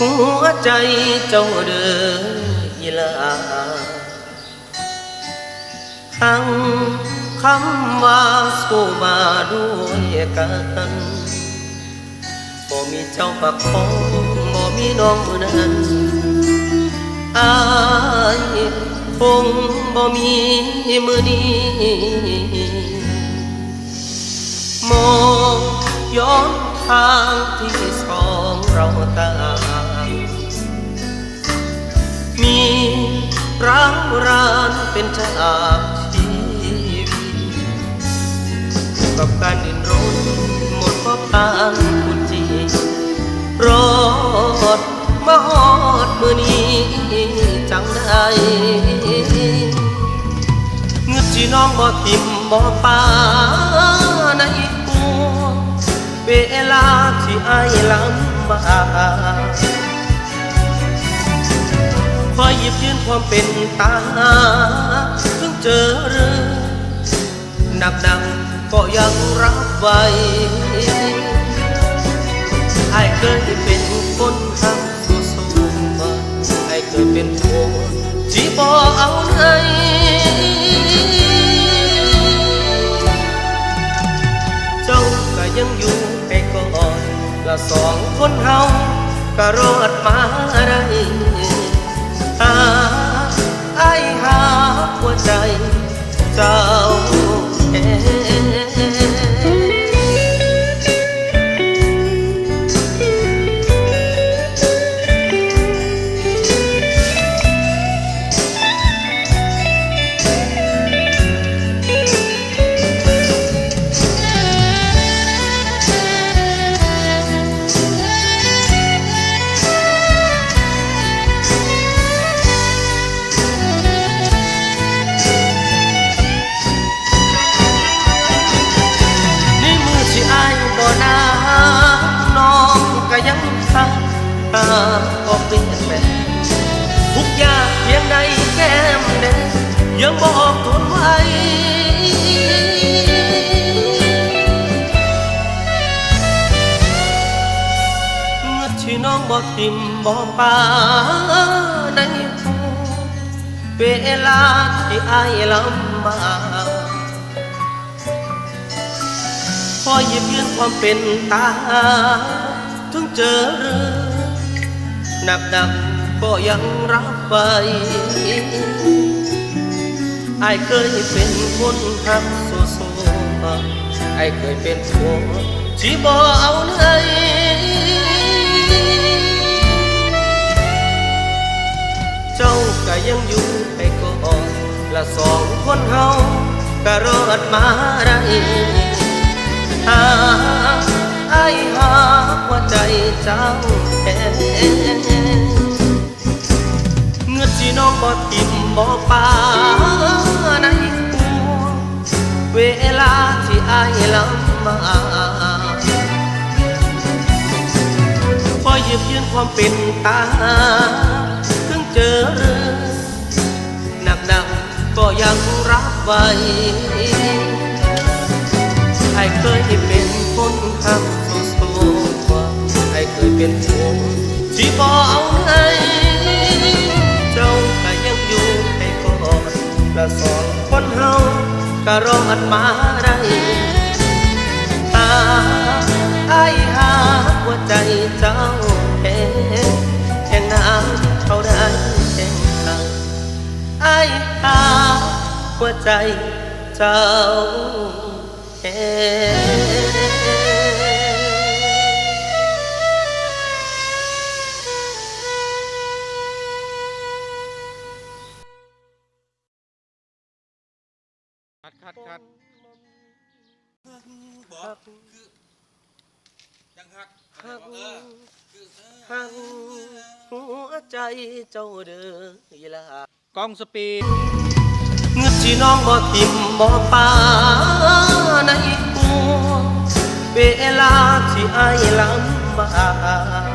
หัวใจเจ้าเด้ออีหลาทั้งคำว่าสู้มาด้วยกันบ่มีเจ้าประคองบ่มีน้องมือนั้นอายคงบ่มีมือนี้มองย้อนทางที่สองเราต่าง มีร้างรานเป็นฉากชีวิตกับการดินรนหมดพบทางคุณจีรอดมาอดมือนี้จังได้เงือกที่น้องบ่ทิมบ่ปาในหัวเวลาที่อายลำบาก คอยหยิบยื่นความเป็นตาถึงเจอเรื่องหนักหนักก็ยังรับไว้ไอ้เคยเป็นคนหักสู้สู้มาไอ้เคยเป็นคนที่บ่เอาไหนเจ้าก็ยังอยู่ไปก่อนละสองคนเฮาก็รอดมาได้ ทิมบอกปาในหัวเวลาที่อายลำบากพอหยิบยื่นความเป็นตา ถึงเจอเรื่องหนักหนักๆก็ยังรับไว้ไอ้เคยเป็นคนหักโซโซไอ้เคยเป็นคนที่บ่เอาไหน เจ้าก็ยังอยู่ไปก่อนละสองคนเฮาก็รอดมาได้หาไอ้หาหัวใจเจ้าแค่เงือที่น้องบ่ทิมบ่ปาในหัวเวลาที่ไอายลำบากคอยหยิบยื่นความเป็นตา ไว้ไอ้เคยเป็นคนทำสู้สู้ว่าไอ้เคยเป็นคนที่บ่เอาไหนเจ้าก็ยังอยู่ไปก่อนและสองคนเฮาก็รอดมาได้หาไอ้หาหัวใจเจ้า หัวใจเจ้าแค่คัดคัดคัดบอกคือจังฮักหักหักหัวใจเจ้าเด้ออีหลากองสปีด เงือกที่น้องบ่ทิมบ่ป่าในหัวเวลาที่ไอ้ลำบาก